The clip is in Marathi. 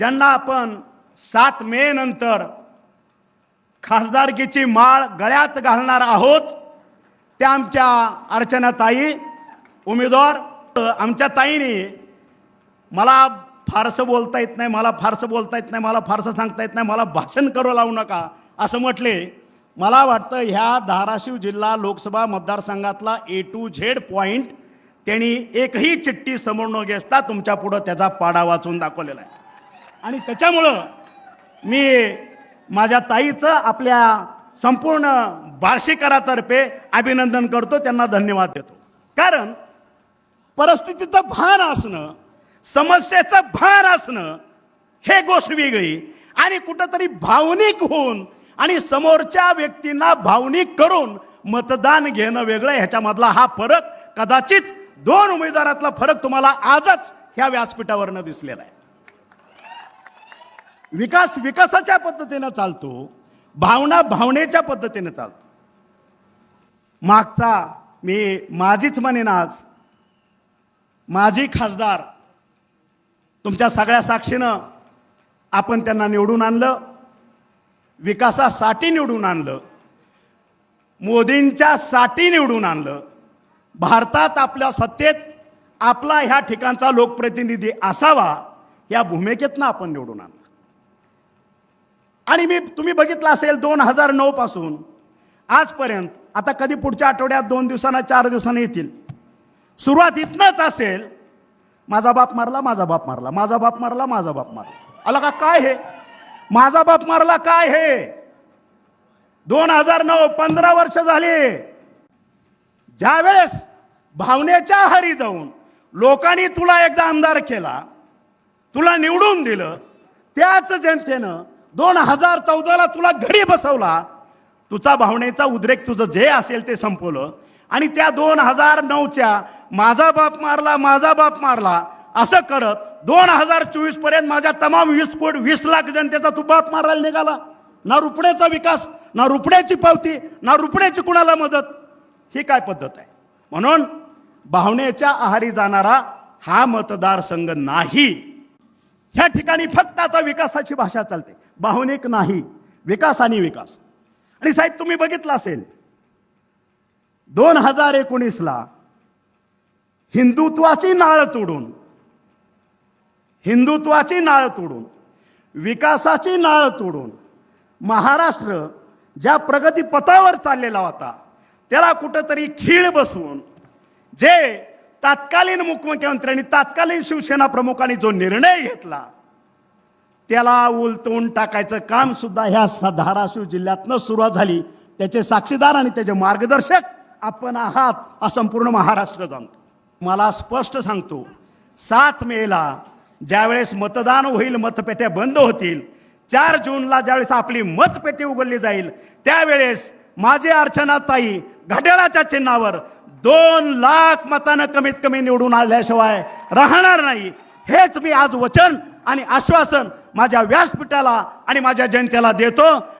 ज्यांना आपण सात मे नंतर खासदारकीची माळ गळ्यात घालणार आहोत त्या आमच्या अर्चनाताई उमेदवार आमच्या ताईने मला फारसं बोलता येत नाही मला फारसं बोलता येत नाही मला फारसं सांगता येत नाही मला भाषण करू लावू नका असं म्हटले. मला वाटतं ह्या धाराशिव जिल्हा लोकसभा मतदारसंघातला ए टू झेड पॉईंट त्यांनी एकही चिठ्ठी समोर न घेसता तुमच्या पुढं त्याचा पाडा वाचून दाखवलेला आहे. आणि त्याच्यामुळं मी माझ्या ताईचं आपल्या संपूर्ण बार्शीकरातर्फे अभिनंदन करतो त्यांना धन्यवाद देतो. कारण परिस्थितीचं भान असणं समस्येचं भान असणं हे गोष्ट वेगळी. आणि कुठंतरी भावनिक होऊन आणि समोरच्या व्यक्तींना भावनिक करून मतदान घेणं वेगळं ह्याच्यामधला हा फरक कदाचित दोन उमेदवारातला फरक तुम्हाला आजच ह्या व्यासपीठावरनं दिसलेला आहे. विकास विकासाच्या पद्धतीनं चालतो भावना भावनेच्या पद्धतीनं चालतो. मागचा मी माझीच म्हणेन आज माझी खासदार तुमच्या सगळ्या साक्षीनं आपण त्यांना निवडून आणलं विकासासाठी निवडून आणलं मोदींच्या साठी निवडून आणलं भारतात आपल्या सत्तेत आपला ह्या ठिकाणचा लोकप्रतिनिधी असावा या भूमिकेतनं आपण निवडून आणलं. आणि मी तुम्ही बघितलं असेल दोन हजार नऊ पासून. आजपर्यंत आता कधी पुढच्या आठवड्यात दोन दिवसांना चार दिवसांना येतील. सुरुवात इथनंच असेल. माझा बाप मारला माझा बाप मारला माझा बाप मारला माझा बाप मारला. आला का काय हे? माझा बाप मारला काय हे? दोन हजार नऊ पंधरा वर्ष झाली. ज्यावेळेस भावनेच्या हरी जाऊन लोकांनी तुला एकदा आमदार केला तुला निवडून दिलं त्याच जनतेनं दोन हजार चौदाला तुला घरी बसवला. तुझा भावनेचा उद्रेक तुझं जे असेल ते संपवलं. आणि त्या दोन हजार नऊच्या माझा बाप मारला माझा बाप मारला असं करत दोन हजार चोवीसपर्यंत माझ्या तमाम वीस कोट वीस लाख जनतेचा तू बाप मारायला निघाला. ना रुपड्याचा विकास ना रुपड्याची पावती ना रुपड्याची कुणाला मदत? ही काय पद्धत आहे? म्हणून भावनेच्या आहारी जाणारा हा मतदारसंघ नाही. ह्या ठिकाणी फक्त आता विकासाची भाषा चालते. भावनिक नाही विकास आणि विकास. आणि साहेब तुम्ही बघितलं असेल दोन हजार एकोणीसला हिंदुत्वाची नाळ तोडून हिंदुत्वाची नाळ तोडून विकासाची नाळ तोडून महाराष्ट्र ज्या प्रगतीपथावर चाललेला होता त्याला कुठंतरी खीळ बसवून जे तत्कालीन मुख्यमंत्र्यांनी तत्कालीन शिवसेना प्रमुखांनी जो निर्णय घेतला त्याला उलटून टाकायचं काम सुद्धा ह्या स- धाराशिव जिल्ह्यातनं सुरुवात झाली. त्याचे साक्षीदार आणि त्याचे मार्गदर्शक आपण आहात हा संपूर्ण महाराष्ट्र जाणतो. मला स्पष्ट सांगतो सात मेला ज्यावेळेस मतदान होईल मतपेट्या बंद होतील चार जूनला ज्यावेळेस आपली मतपेटी उघडली जाईल त्यावेळेस माझी अर्चना ताई घड्याळाच्या चिन्हावर दोन लाख मतानं कमीत कमी निवडून आल्याशिवाय राहणार नाही. हेच मी आज वचन आणि आश्वासन माझ्या व्यासपीठाला आणि माझ्या जनतेला देतो.